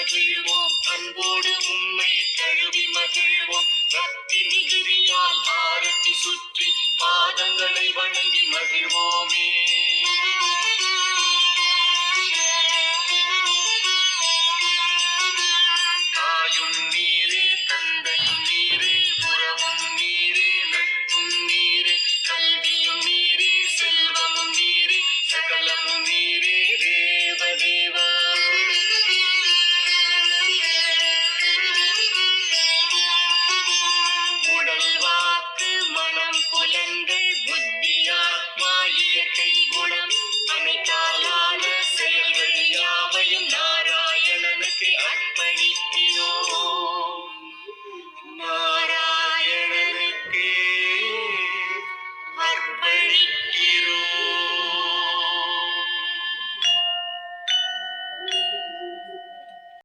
மகிழ்வோம். அன்போடு உம்மை தழுவி மகிழ்வோம். பக்தி மிகுதியால் ஆரத்தி சுற்றி பாதங்களை வணங்கி money, you